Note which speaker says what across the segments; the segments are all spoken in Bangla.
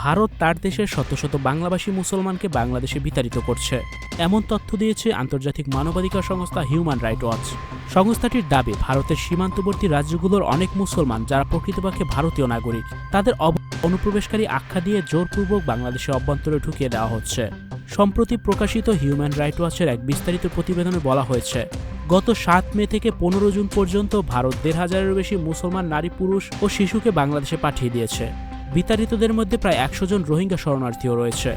Speaker 1: ভারত তার দেশের শত শত বাংলাভাষী মুসলমানকে বাংলাদেশে বিতাড়িত করছে। এমন তথ্য দিয়েছে আন্তর্জাতিক মানবাধিকার সংস্থা হিউম্যান রাইট ওয়াচ সংস্থাটির দাবি, ভারতের সীমান্তবর্তী রাজ্যগুলোর অনেক মুসলমান যারা প্রকৃতপক্ষে ভারতীয় নাগরিক, তাদের অনুপ্রবেশকারী আখ্যা দিয়ে জোরপূর্বক বাংলাদেশে অভ্যন্তরে ঢুকিয়ে দেওয়া হচ্ছে। সম্প্রতি প্রকাশিত হিউম্যান রাইট ওয়াচের এক বিস্তারিত প্রতিবেদনে বলা হয়েছে, গত সাত মে থেকে পনেরো জুন পর্যন্ত ভারত দেড় হাজারেরও বেশি মুসলমান নারী, পুরুষ ও শিশুকে বাংলাদেশে পাঠিয়ে দিয়েছে। বিতাড়িতদের মধ্যে প্রায় একশো জন রোহিঙ্গা শরণার্থীও রয়েছে।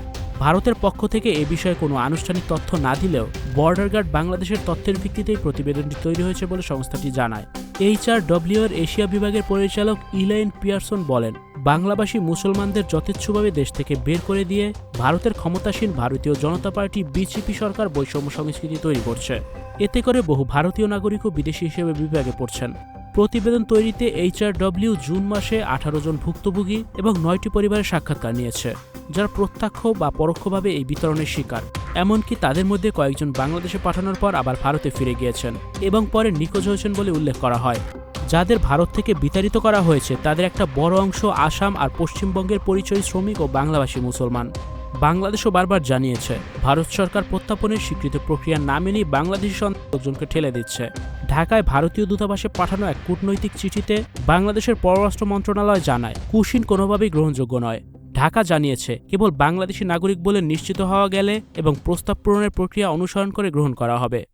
Speaker 1: ভারতের পক্ষ থেকে এ বিষয়ে কোনো আনুষ্ঠানিক তথ্য না দিলেও বর্ডার গার্ড বাংলাদেশের তথ্যের ভিত্তিতেই প্রতিবেদনটি তৈরি হয়েছে বলে সংস্থাটি জানায়। এইচআর ডব্লিউ এর এশিয়া বিভাগের পরিচালক ইলাইন পিয়ারসন বলেন, বাংলাভাষী মুসলমানদের যথেচ্ছভাবে দেশ থেকে বের করে দিয়ে ভারতের ক্ষমতাসীন ভারতীয় জনতা পার্টি বিজেপি সরকার বৈষম্য সংস্কৃতি তৈরি করছে। এতে করে বহু ভারতীয় নাগরিকও বিদেশি হিসেবে বিভাগে পড়ছেন। প্রতিবেদন তৈরিতে এইচআরডব্লিউ জুন মাসে আঠারো জন ভুক্তভোগী এবং নয়টি পরিবারের সাক্ষাৎকার নিয়েছে, যারা প্রত্যক্ষ বা পরোক্ষভাবে এই বিতরণের শিকার। এমনকি তাদের মধ্যে কয়েকজন বাংলাদেশে পাঠানোর পর আবার ভারতে ফিরে গিয়েছেন এবং পরে নিখোঁজ হয়েছেন বলে উল্লেখ করা হয়। যাদের ভারত থেকে বিতাড়িত করা হয়েছে, তাদের একটা বড় অংশ আসাম আর পশ্চিমবঙ্গের পরিচয় শ্রমিক ও বাংলাভাষী মুসলমান। বাংলাদেশও বারবার জানিয়েছে, ভারত সরকার প্রত্যাপনের স্বীকৃত প্রক্রিয়া না মেনেই বাংলাদেশি লোকজনকে ঠেলে দিচ্ছে। ঢাকায় ভারতীয় দূতাবাসে পাঠানো এক কূটনৈতিক চিঠিতে বাংলাদেশের পররাষ্ট্র মন্ত্রণালয় জানায়, কুশিন কোনোভাবেই গ্রহণযোগ্য নয়। ঢাকা জানিয়েছে, কেবল বাংলাদেশি নাগরিক বলে নিশ্চিত হওয়া গেলে এবং প্রস্তাব পূরণের প্রক্রিয়া অনুসরণ করে গ্রহণ করা হবে।